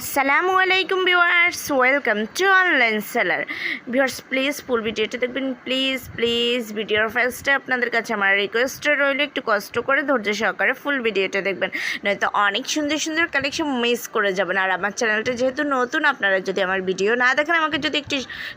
আসসালামু আলাইকুম viewers, welcome to online seller. Viewers, please full ভিডিওটা দেখবেন। প্লিজ প্লিজ ভিডিওর ফার্স্টে আপনাদের কাছে আমার রিকোয়েস্ট রইল। একটু কষ্ট করে ধৈর্য সহকারে ফুল ভিডিওটা দেখবেন। নয়তো অনেক সুন্দর সুন্দর কালেকশন মিস করে যাবেন। আর আমার চ্যানেলটা যেহেতু নতুন, আপনারা যদি আমার ভিডিও না দেখেন, আমাকে যদি একটু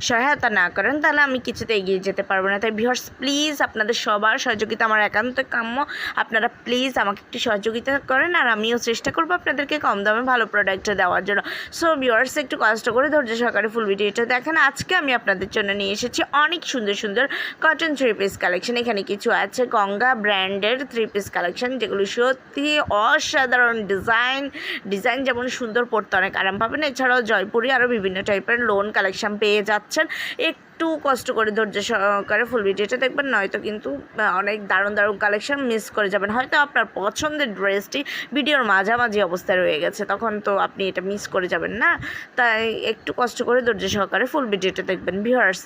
সহায়তা না করেন, তাহলে আমি কিছুতে এগিয়ে যেতে পারব না। তাই ভিউয়ার্স, প্লিজ আপনাদের সবার সহযোগিতা, আমার একান্ত কাম্য। আপনারা প্লিজ আমাকে একটু সহযোগিতা করেন। আর আমিও চেষ্টা করব আপনাদেরকে কম দামে ভালো প্রোডাক্ট দেওয়ার জন্য। সো ভিউয়ার্স একটু কষ্ট করে ধৈর্য সহকারে ফুল ভিডিওটা দেখেন। আজকে আমি আপনাদের জন্য নিয়ে এসেছি অনেক সুন্দর সুন্দর কটন থ্রি পিস কালেকশন এখানে কিছু আছে, গঙ্গা ব্র্যান্ডের থ্রি পিস কালেকশন যেগুলো সত্যি অসাধারণ ডিজাইন ডিজাইন যেমন সুন্দর, পড়তে অনেক আরাম পাবেন। এছাড়াও জয়পুরি আরও বিভিন্ন টাইপের লোন কালেকশন পেয়ে যাচ্ছেন। একটু কষ্ট করে ধৈর্য সহকারে ফুল ভিডিওটা দেখবেন, নয়তো কিন্তু অনেক দারুণ দারুণ কালেকশন মিস করে যাবেন। হয়তো আপনার পছন্দের ড্রেসটি ভিডিওর মাঝামাঝি অবস্থায় রয়ে গেছে, তখন তো আপনি এটা মিস করে যাবেন না। তাই একটু কষ্ট করে ধৈর্য সহকারে ফুল ভিডিওটা দেখবেন ভিউয়ার্স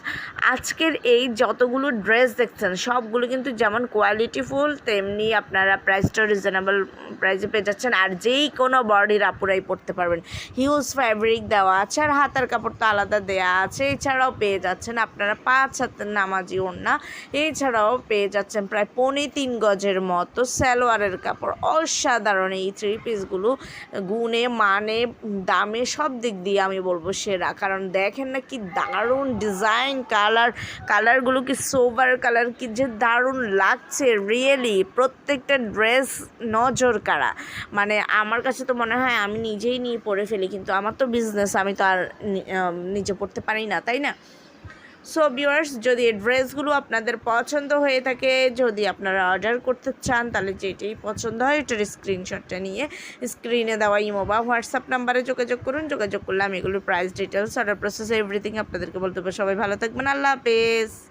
আজকের এই যতগুলো ড্রেস দেখছেন, সবগুলো কিন্তু যেমন কোয়ালিটিফুল তেমনি আপনারা প্রাইসটা রিজনেবল প্রাইসে পেয়ে যাচ্ছেন। আর যেই কোনো বডির আপুরাই পড়তে পারবেন। হিউজ ফ্যাব্রিক দেওয়া আছে, আর হাতার কাপড় তো আলাদা দেওয়া আছে। এছাড়াও পেয়ে যাচ্ছেন আপনারা পাঁচ হাতের নামাজি ওড়না। এছাড়াও পেয়ে যাচ্ছেন প্রায় পৌনে তিন গজের মতো সালোয়ারের কাপড়। অসাধারণ এই থ্রি পিসগুলো গুণে মানে দামে সব দিক দিয়ে আমি বলব সেরা। কারণ দেখেন না কি দারুণ ডিজাইন কালার কালারগুলো কি সোবার কালার কি যে দারুণ লাগছে রিয়েলি প্রত্যেকটা ড্রেস নজর কাড়া। মানে আমার কাছে তো মনে হয় আমি নিজেই নিয়ে পরে ফেলি, কিন্তু আমার তো বিজনেস আমি তো আর নিজে পড়তে পারি না, তাই না? সো ভিউয়ার্স যদি এই ড্রেসগুলো আপনাদের পছন্দ হয়ে থাকে, যদি আপনারা অর্ডার করতে চান, তাহলে যেটাই পছন্দ হয়, এটার স্ক্রিনশটটা নিয়ে স্ক্রিনে দেওয়া ইমো বা হোয়াটসঅ্যাপ নাম্বারে যোগাযোগ করুন। যোগাযোগ করলে আমি এগুলোর price details order process everything আপনাদেরকে বলতে পারব সবাই ভালো থাকবেন। আল্লাহ হাফেজ।